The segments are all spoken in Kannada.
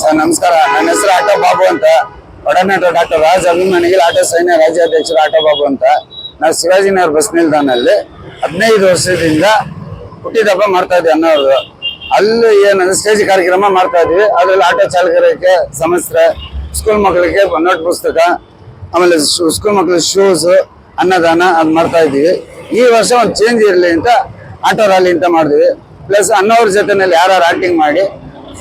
ಸರ್, ನಮಸ್ಕಾರ. ನನ್ನ ಹೆಸರು ಆಟೋ ಬಾಬು ಅಂತ. ಒಡನಾಟ ಡಾಕ್ಟರ್ ರಾಜ್ ಅಭಿಮಾನಿಗೆ ಆಟೋ ಸೈನ್ಯ ರಾಜ್ಯಾಧ್ಯಕ್ಷರು ಆಟೋ ಬಾಬು ಅಂತ. ನಾವು ಶಿವಾಜಿನಗರ ಬಸ್ ನಿಲ್ದಾಣಲ್ಲಿ ಹದಿನೈದು ವರ್ಷದಿಂದ ಹುಟ್ಟಿದಬ್ಬ ಮಾಡ್ತಾ ಇದ್ವಿ ಅನ್ನೋದು ಅಲ್ಲಿ ಏನಂದ್ರೆ ಸ್ಟೇಜ್ ಕಾರ್ಯಕ್ರಮ ಮಾಡ್ತಾ ಇದ್ವಿ. ಅದ್ರಲ್ಲಿ ಆಟೋ ಚಾಲಕರಿಗೆ ಸಮಸ್ಯೆ ಸ್ಕೂಲ್ ಮಕ್ಕಳಿಗೆ ನೋಟ್ ಪುಸ್ತಕ, ಆಮೇಲೆ ಸ್ಕೂಲ್ ಮಕ್ಕಳಿಗೆ ಶೂಸ್ ಅನ್ನದಾನ ಅದು ಮಾಡ್ತಾ ಇದ್ದೀವಿ ಈ ವರ್ಷ ಒಂದು ಚೇಂಜ್ ಇರಲಿ ಅಂತ ಆಟೋ ರ್ಯಾಲಿ ಅಂತ ಮಾಡಿದ್ವಿ. ಪ್ಲಸ್ ಅನ್ನೋರ ಜೊತೆನಲ್ಲಿ ಯಾರು ಆಕ್ಟಿಂಗ್ ಮಾಡಿ,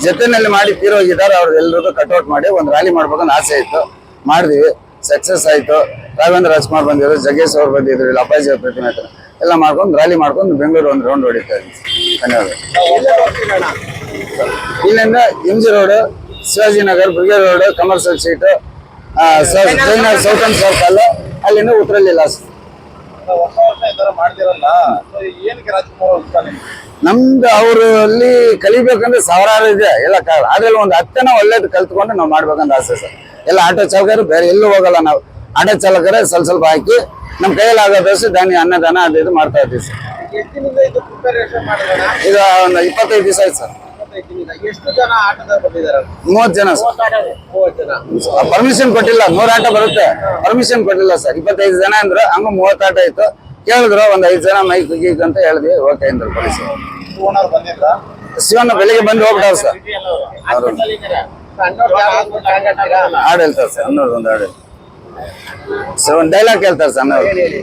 ಜೊತೆನಲ್ಲಿ ಮಾಡಿ ತೀರೋಗಿದ್ದಾರೆ ಅವ್ರ ಎಲ್ರಿಗೂ ಕಟ್ಔಟ್ ಮಾಡಿ ಒಂದು ರ್ಯಾಲಿ ಮಾಡ್ಬೇಕಂತ ಆಸೆ ಇತ್ತು. ಮಾಡಿದ್ವಿ. ಸಕ್ಸಸ್ ಆಯಿತು. ರಾಘವೇಂದ್ರ ರಾಜ್ಕುಮಾರ್ ಬಂದಿದ್ರು ಜಗೇಶ್ ಅವ್ರು ಬಂದಿದ್ರು, ಇಲ್ಲಿ ಅಪ್ಪಾಜಿ ಅವ್ರ ಪ್ರತಿಮೆ ಎಲ್ಲ ಮಾಡ್ಕೊಂಡು ರ್ಯಾಲಿ ಮಾಡ್ಕೊಂಡು ಬೆಂಗಳೂರು ಒಂದು ರೌಂಡ್ ಹೊಡಿತಾ ಇದ್ವಿ. ಧನ್ಯವಾದ. ಇಲ್ಲಿಂದ M G road Shivajinagar Brigade road commercial street South End circle ಅಲ್ಲಿಂದ ಉತ್ತರಲ್ಲಿ ಹೊಸ ನಮ್ದು ಅವರು ಅಲ್ಲಿ ಕಲಿಬೇಕಂದ್ರೆ ಸಾವಿರಾರು ಇದೆ ಎಲ್ಲ ಕಾಲ ಅದ್ರಲ್ಲಿ ಒಂದು ಹತ್ತನ ಒಳ್ಳೇದು ಕಲ್ತ್ಕೊಂಡು ನಾವು ಮಾಡ್ಬೇಕಂತ ಆಸೆ ಸರ್. ಎಲ್ಲ ಆಟೋ ಚಾಲಕರು ಬೇರೆ ಎಲ್ಲೂ ಹೋಗಲ್ಲ ನಾವು. ಆಟೋ ಚಾಲಕರೇ ಸ್ವಲ್ಪ ಸ್ವಲ್ಪ ಹಾಕಿ ನಮ್ಮ ಕೈಯಲ್ಲಿ ಆಗೋದಷ್ಟು ಧಾನ್ಯ ಅನ್ನದಾನ ಅದು ಇದು ಮಾಡ್ತಾ ಇದ್ದೀವಿ ಸರ್. ಇದು ಒಂದು ಇಪ್ಪತ್ತೈದು ದಿವಸ ಆಯ್ತು ಸರ್. ಎಷ್ಟು ಜನ ಬಂದಿದ್ದಾರೆ? ಮೂವತ್ತು ಜನ ಸರ್. ಮೂವತ್ತು ಜನ. ಪರ್ಮಿಷನ್ ಕೊಟ್ಟಿಲ್ಲ ನೂರ ಆಟ ಬರುತ್ತೆ. ಪರ್ಮಿಷನ್ ಕೊಟ್ಟಿಲ್ಲ ಸರ್. ಇಪ್ಪತ್ತೈದು ಜನ ಅಂದ್ರೆ ಹಂಗ ಮೂವತ್ ಆಟ ಇತ್ತು ಕೇಳಿದ್ರು ಒಂದ್ ಐದು ಜನ ಮೈಕ್ ಗೀಕ್ ಅಂತ ಹೇಳಿದ್ವಿ. ಓಕೆ ಅಂದ್ರು ಪೊಲೀಸ್ ಓನರ್ ಬಂದಿದ್ರಾ? ಶಿವಣ್ಣ ಬೆಳಿಗ್ಗೆ ಬಂದು ಹೋಗ್ಬಿಟ್ಟಾರ ಸರ್. ಹಾಡು ಹೇಳ್ತಾರೆ ಸರ್ ಅನ್ನೋದು ಒಂದು ಹಾಡು ಸರ್ ಒಂದು ಡೈಲಾಗ್ ಹೇಳ್ತಾರೆ ಸರ್ ಹೇಳಿ